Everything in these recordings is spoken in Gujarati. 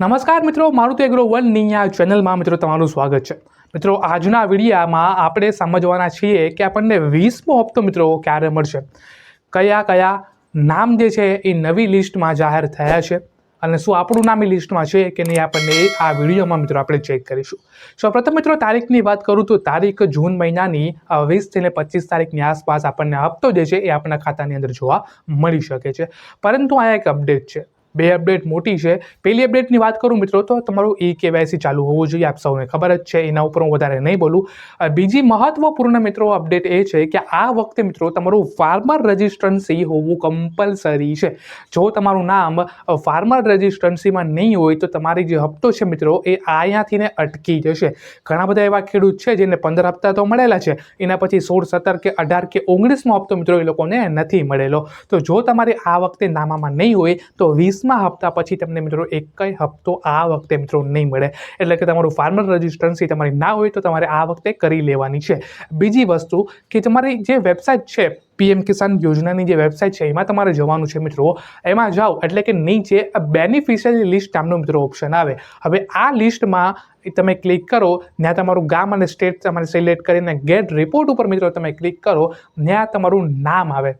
નમસ્કાર મિત્રો, મારું તો એગ્રો વર્લ્ડની આ ચેનલમાં મિત્રો તમારું સ્વાગત છે. મિત્રો, આજના વિડીયામાં આપણે સમજવાના છીએ કે આપણને વીસમો હપ્તો મિત્રો ક્યારે મળશે? કયા કયા નામ જે છે એ નવી લિસ્ટમાં જાહેર થયા છે અને શું આપણું નામ એ લિસ્ટમાં છે કે નહીં આપણને આ વિડીયોમાં મિત્રો આપણે ચેક કરીશું. સૌપ્રથમ મિત્રો, તારીખની વાત કરું તો તારીખ જૂન મહિનાની વીસથી ને પચીસ તારીખની આસપાસ આપણને હપ્તો જે છે એ આપણા ખાતાની અંદર જોવા મળી શકે છે. પરંતુ આ એક અપડેટ છે. બે અપડેટ મોટી છે. પહેલી અપડેટની વાત કરું મિત્રો, તો તમારું ઈ કેવાયસી ચાલુ હોવું જોઈએ. આપ સૌને ખબર જ છે, એના ઉપર હું વધારે નહીં બોલું. બીજી મહત્વપૂર્ણ મિત્રો અપડેટ એ છે કે આ વખતે મિત્રો તમારું ફાર્મર રજિસ્ટ્રન્સી હોવું કમ્પલસરી છે. જો તમારું નામ ફાર્મર રજિસ્ટ્રન્સીમાં નહીં હોય, તો તમારી જે હપ્તો છે મિત્રો, એ અહીંયાથી ને અટકી જશે. ઘણા બધા એવા ખેડૂત છે, જેને પંદર હપ્તા તો મળેલા છે. એના પછી સોળ, સત્તર કે અઢાર કે ઓગણીસમો હપ્તો મિત્રો એ લોકોને નથી મળેલો. તો જો તમારે આ વખતે નામામાં નહીં હોય, તો વીસમા હપ્તા પછી તમને મિત્રો એક કઈ હપ્તો આ વખતે મિત્રો નહીં મળે. એટલે કે તમારું ફાર્મર રજિસ્ટ્રન્સી તમારી ના હોય તો તમારે આ વખતે કરી લેવાની છે. બીજી વસ્તુ કે તમારી જે વેબસાઇટ છે પીએમ કિસાન યોજનાની જે વેબસાઇટ છે, એમાં તમારે જવાનું છે મિત્રો. એમાં જાઓ, એટલે કે નીચે બેનિફિશિયરી લિસ્ટ નામનો મિત્રો ઓપ્શન આવે. હવે આ લિસ્ટમાં તમે ક્લિક કરો, ત્યાં તમારું ગામ અને સ્ટેટ તમારે સિલેક્ટ કરીને ગેટ રિપોર્ટ ઉપર મિત્રો તમે ક્લિક કરો, ત્યાં તમારું નામ આવે.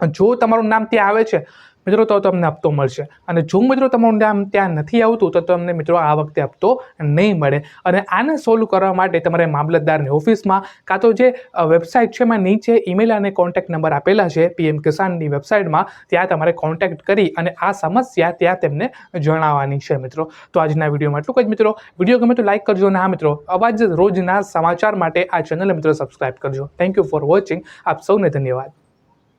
જો તમારું નામ ત્યાં આવે છે મિત્રો, તો તમને હપ્તો મળશે. અને જો મિત્રો, તમારું નામ ત્યાં નથી આવતું, તો તમને મિત્રો, આ વખતે હપ્તો નહીં મળે. અને આને સોલ્વ કરવા માટે તમારે મામલતદારની ઓફિસમાં કાં તો જે વેબસાઇટ છે, એમાં નીચે ઈમેલ અને કોન્ટેક્ટ નંબર આપેલા છે પીએમ કિસાનની વેબસાઇટમાં ત્યાં તમારે કોન્ટેક્ટ કરી અને આ સમસ્યા ત્યાં તેમને જણાવવાની છે, મિત્રો. તો આજના વિડીયોમાં એટલું જ, મિત્રો. વીડિયો ગમે તો લાઇક કરજો અને હા, મિત્રો, અવાજ રોજના સમાચાર માટે આ ચેનલ મિત્રો સબસ્ક્રાઇબ કરજો. થેન્ક યુ ફોર વોચિંગ આપ સૌને ધન્યવાદ.